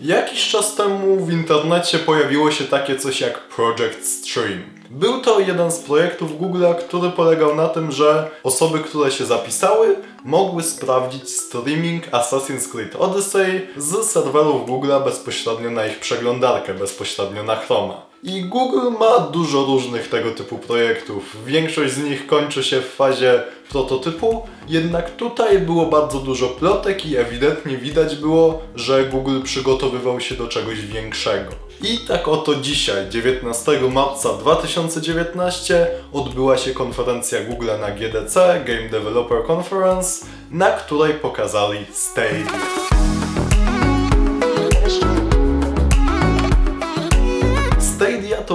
Jakiś czas temu w internecie pojawiło się takie coś jak Project Stream. Był to jeden z projektów Google'a, który polegał na tym, że osoby, które się zapisały, mogły sprawdzić streaming Assassin's Creed Odyssey z serwerów Google'a bezpośrednio na ich przeglądarkę, bezpośrednio na Chroma. I Google ma dużo różnych tego typu projektów. Większość z nich kończy się w fazie prototypu, jednak tutaj było bardzo dużo plotek i ewidentnie widać było, że Google przygotowywał się do czegoś większego. I tak oto dzisiaj, 19 marca 2019, odbyła się konferencja Google na GDC, Game Developer Conference, na której pokazali Stadia.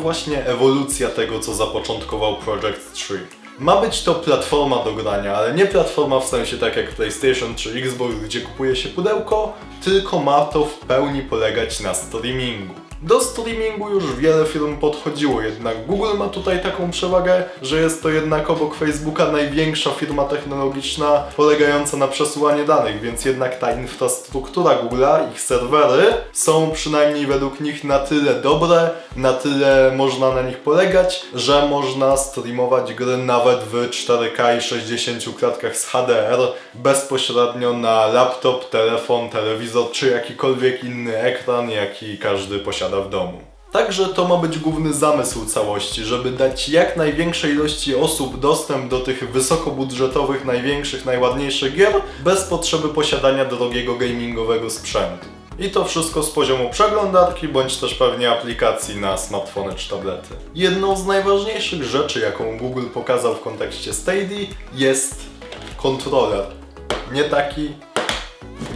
Właśnie ewolucja tego, co zapoczątkował Project 3. Ma być to platforma do grania, ale nie platforma w sensie tak jak PlayStation czy Xbox, gdzie kupuje się pudełko, tylko ma to w pełni polegać na streamingu. Do streamingu już wiele firm podchodziło, jednak Google ma tutaj taką przewagę, że jest to jednak obok Facebooka największa firma technologiczna polegająca na przesyłaniu danych, więc jednak ta infrastruktura Google'a, ich serwery są przynajmniej według nich na tyle dobre, na tyle można na nich polegać, że można streamować gry nawet w 4K i 60 klatkach z HDR bezpośrednio na laptop, telefon, telewizor czy jakikolwiek inny ekran, jaki każdy posiada posiada w domu. Także to ma być główny zamysł całości, żeby dać jak największej ilości osób dostęp do tych wysokobudżetowych, największych, najładniejszych gier bez potrzeby posiadania drogiego gamingowego sprzętu. I to wszystko z poziomu przeglądarki bądź też pewnie aplikacji na smartfony czy tablety. Jedną z najważniejszych rzeczy, jaką Google pokazał w kontekście Stadia jest kontroler. Nie taki,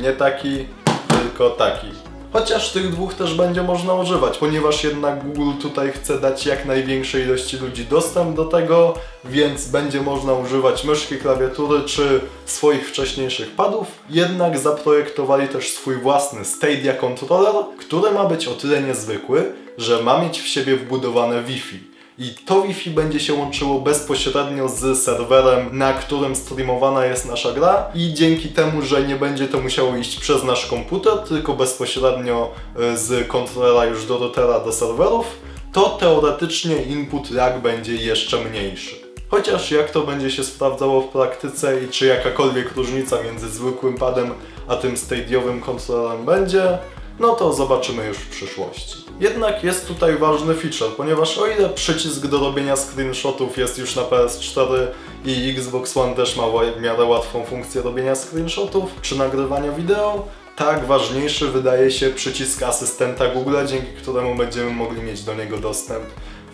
nie taki, tylko taki. Chociaż tych dwóch też będzie można używać, ponieważ jednak Google tutaj chce dać jak największej ilości ludzi dostęp do tego, więc będzie można używać myszki, klawiatury czy swoich wcześniejszych padów. Jednak zaprojektowali też swój własny Stadia Controller, który ma być o tyle niezwykły, że ma mieć w siebie wbudowane Wi-Fi. I to Wi-Fi będzie się łączyło bezpośrednio z serwerem, na którym streamowana jest nasza gra i dzięki temu, że nie będzie to musiało iść przez nasz komputer, tylko bezpośrednio e, z kontrolera już do routera do serwerów, to teoretycznie input lag będzie jeszcze mniejszy. Chociaż jak to będzie się sprawdzało w praktyce i czy jakakolwiek różnica między zwykłym padem a tym stadiowym kontrolerem będzie, no to zobaczymy już w przyszłości. Jednak jest tutaj ważny feature, ponieważ o ile przycisk do robienia screenshotów jest już na PS4 i Xbox One też ma w miarę łatwą funkcję robienia screenshotów czy nagrywania wideo, tak ważniejszy wydaje się przycisk asystenta Google, dzięki któremu będziemy mogli mieć do niego dostęp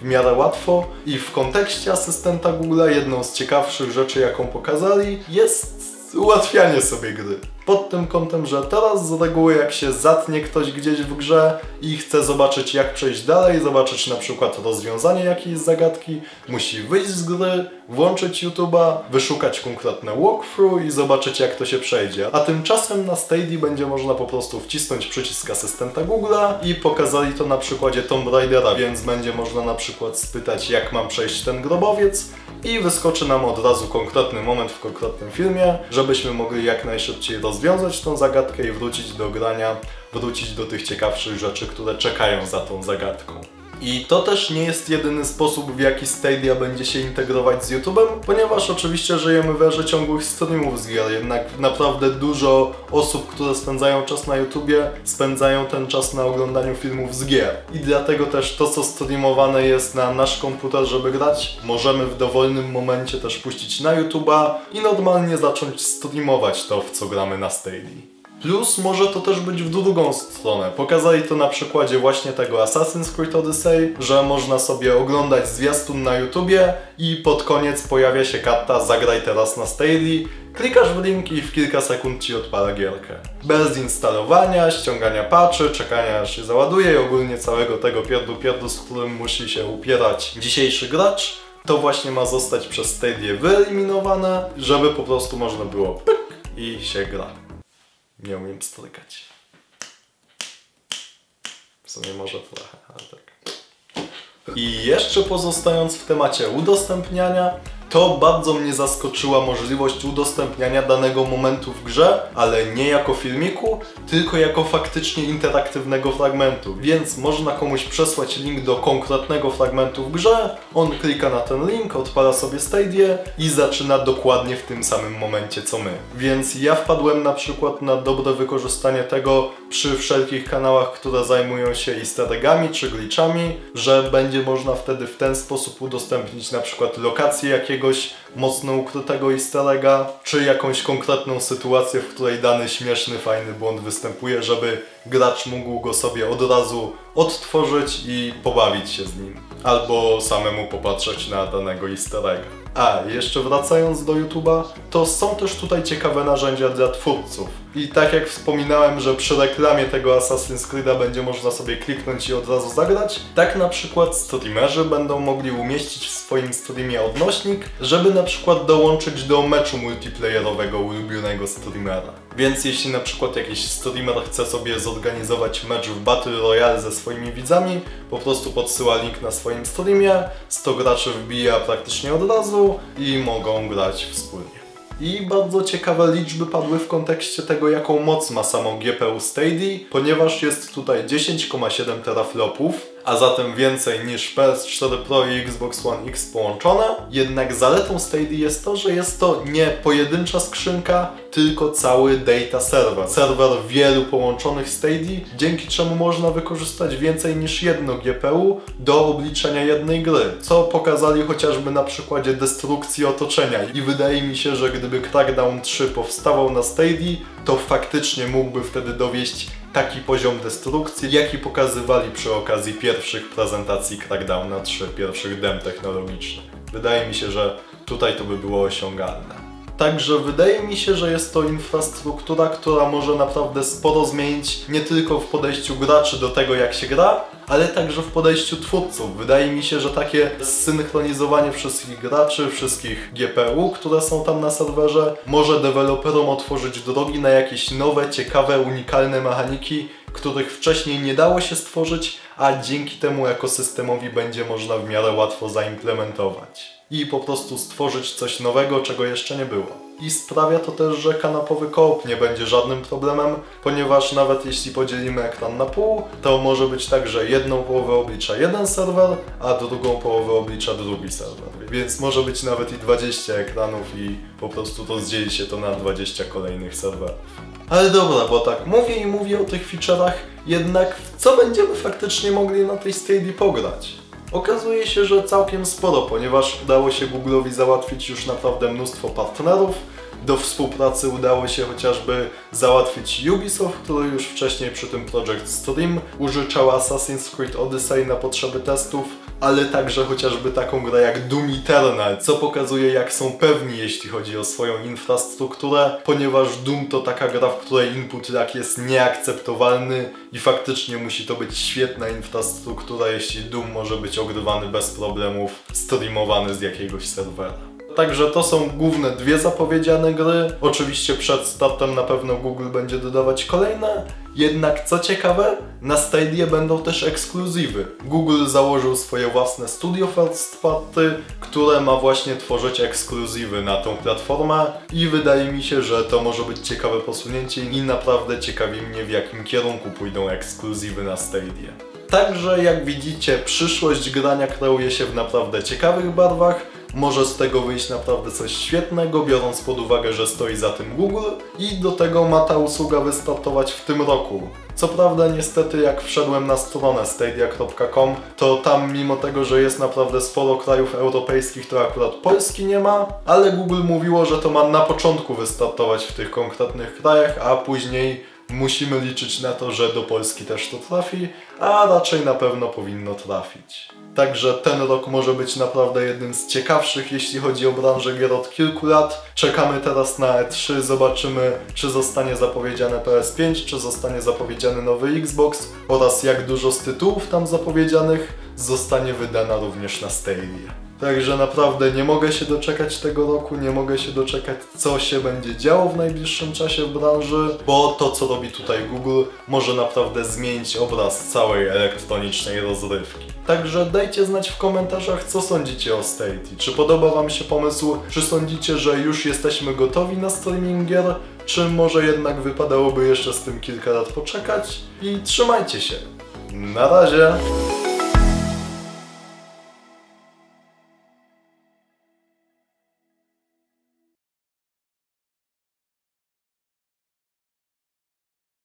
w miarę łatwo i w kontekście asystenta Google jedną z ciekawszych rzeczy jaką pokazali jest ułatwianie sobie gry pod tym kątem, że teraz z reguły jak się zatnie ktoś gdzieś w grze i chce zobaczyć jak przejść dalej, zobaczyć na przykład rozwiązanie jakiejś zagadki, musi wyjść z gry, włączyć YouTube'a, wyszukać konkretne walkthrough i zobaczyć jak to się przejdzie. A tymczasem na Stadia będzie można po prostu wcisnąć przycisk asystenta Google'a i pokazali to na przykładzie Tomb Raidera, więc będzie można na przykład spytać jak mam przejść ten grobowiec i wyskoczy nam od razu konkretny moment w konkretnym filmie, żebyśmy mogli jak najszybciej rozwiązać tą zagadkę i wrócić do grania, wrócić do tych ciekawszych rzeczy, które czekają za tą zagadką. I to też nie jest jedyny sposób, w jaki Stadia będzie się integrować z YouTube'em, ponieważ oczywiście żyjemy w erze ciągłych streamów z gier, jednak naprawdę dużo osób, które spędzają czas na YouTubie, spędzają ten czas na oglądaniu filmów z gier. I dlatego też to, co streamowane jest na nasz komputer, żeby grać, możemy w dowolnym momencie też puścić na YouTube'a i normalnie zacząć streamować to, w co gramy na Stadia. Plus może to też być w drugą stronę. Pokazali to na przykładzie właśnie tego Assassin's Creed Odyssey, że można sobie oglądać zwiastun na YouTubie i pod koniec pojawia się karta zagraj teraz na Stadia, klikasz w link i w kilka sekund Ci odpala gierkę. Bez instalowania, ściągania patchy, czekania aż się załaduje i ogólnie całego tego pierdu pierdu, z którym musi się upierać dzisiejszy gracz, to właśnie ma zostać przez Stadia wyeliminowane, żeby po prostu można było pyk i się gra nie umiem strykać. W sumie może trochę, ale tak. I jeszcze pozostając w temacie udostępniania, to bardzo mnie zaskoczyła możliwość udostępniania danego momentu w grze, ale nie jako filmiku, tylko jako faktycznie interaktywnego fragmentu. Więc można komuś przesłać link do konkretnego fragmentu w grze, on klika na ten link, odpala sobie Stadia i zaczyna dokładnie w tym samym momencie co my. Więc ja wpadłem na przykład na dobre wykorzystanie tego przy wszelkich kanałach, które zajmują się easter czy glitchami, że będzie można wtedy w ten sposób udostępnić na przykład lokację jakiegoś mocno ukrytego easter egga, czy jakąś konkretną sytuację, w której dany śmieszny, fajny błąd występuje, żeby gracz mógł go sobie od razu odtworzyć i pobawić się z nim. Albo samemu popatrzeć na danego easter egga. A, jeszcze wracając do YouTube'a, to są też tutaj ciekawe narzędzia dla twórców. I tak jak wspominałem, że przy reklamie tego Assassin's Creed'a będzie można sobie kliknąć i od razu zagrać, tak na przykład streamerzy będą mogli umieścić w swoim streamie odnośnik, żeby na przykład dołączyć do meczu multiplayerowego ulubionego streamera. Więc jeśli na przykład jakiś streamer chce sobie zorganizować mecz w Battle Royale ze swoimi widzami, po prostu podsyła link na swoim streamie, 100 graczy wbija praktycznie od razu i mogą grać wspólnie. I bardzo ciekawe liczby padły w kontekście tego, jaką moc ma samo GPU Stadia, ponieważ jest tutaj 10,7 teraflopów, a zatem więcej niż PS4 Pro i Xbox One X połączone. Jednak zaletą Stadia jest to, że jest to nie pojedyncza skrzynka, tylko cały data server. Serwer wielu połączonych Stadia, dzięki czemu można wykorzystać więcej niż jedno GPU do obliczenia jednej gry, co pokazali chociażby na przykładzie destrukcji otoczenia. I wydaje mi się, że gdyby Crackdown 3 powstawał na Stadia, to faktycznie mógłby wtedy dowieść taki poziom destrukcji, jaki pokazywali przy okazji pierwszych prezentacji Crackdowna 3, pierwszych dem technologicznych. Wydaje mi się, że tutaj to by było osiągalne. Także wydaje mi się, że jest to infrastruktura, która może naprawdę sporo zmienić nie tylko w podejściu graczy do tego, jak się gra, ale także w podejściu twórców. Wydaje mi się, że takie zsynchronizowanie wszystkich graczy, wszystkich GPU, które są tam na serwerze, może deweloperom otworzyć drogi na jakieś nowe, ciekawe, unikalne mechaniki, których wcześniej nie dało się stworzyć, a dzięki temu ekosystemowi będzie można w miarę łatwo zaimplementować. I po prostu stworzyć coś nowego, czego jeszcze nie było i sprawia to też, że kanapowy koop nie będzie żadnym problemem, ponieważ nawet jeśli podzielimy ekran na pół, to może być tak, że jedną połowę oblicza jeden serwer, a drugą połowę oblicza drugi serwer. Więc może być nawet i 20 ekranów i po prostu rozdzieli się to na 20 kolejnych serwerów. Ale dobra, bo tak mówię i mówię o tych feature'ach, jednak w co będziemy faktycznie mogli na tej Stadia pograć? Okazuje się, że całkiem sporo, ponieważ udało się Google'owi załatwić już naprawdę mnóstwo partnerów. Do współpracy udało się chociażby załatwić Ubisoft, który już wcześniej przy tym Project Stream użyczał Assassin's Creed Odyssey na potrzeby testów, ale także chociażby taką grę jak Doom Eternal, co pokazuje jak są pewni jeśli chodzi o swoją infrastrukturę, ponieważ Doom to taka gra, w której input lag jest nieakceptowalny i faktycznie musi to być świetna infrastruktura, jeśli Doom może być ogrywany bez problemów, streamowany z jakiegoś serwera. Także to są główne dwie zapowiedziane gry. Oczywiście przed startem na pewno Google będzie dodawać kolejne. Jednak co ciekawe, na Stadia będą też ekskluzywy. Google założył swoje własne studio first party, które ma właśnie tworzyć ekskluzywy na tą platformę i wydaje mi się, że to może być ciekawe posunięcie i naprawdę ciekawi mnie w jakim kierunku pójdą ekskluzywy na Stadia. Także jak widzicie, przyszłość grania kreuje się w naprawdę ciekawych barwach może z tego wyjść naprawdę coś świetnego, biorąc pod uwagę, że stoi za tym Google i do tego ma ta usługa wystartować w tym roku. Co prawda niestety jak wszedłem na stronę stadia.com, to tam mimo tego, że jest naprawdę sporo krajów europejskich, to akurat Polski nie ma, ale Google mówiło, że to ma na początku wystartować w tych konkretnych krajach, a później musimy liczyć na to, że do Polski też to trafi, a raczej na pewno powinno trafić. Także ten rok może być naprawdę jednym z ciekawszych, jeśli chodzi o branżę gier od kilku lat. Czekamy teraz na E3, zobaczymy, czy zostanie zapowiedziane PS5, czy zostanie zapowiedziany nowy Xbox oraz jak dużo z tytułów tam zapowiedzianych zostanie wydana również na Stadia. Także naprawdę nie mogę się doczekać tego roku, nie mogę się doczekać co się będzie działo w najbliższym czasie w branży, bo to co robi tutaj Google może naprawdę zmienić obraz całej elektronicznej rozrywki. Także dajcie znać w komentarzach co sądzicie o Stadia. Czy podoba wam się pomysł, czy sądzicie, że już jesteśmy gotowi na streaming gier, czy może jednak wypadałoby jeszcze z tym kilka lat poczekać i trzymajcie się. Na razie!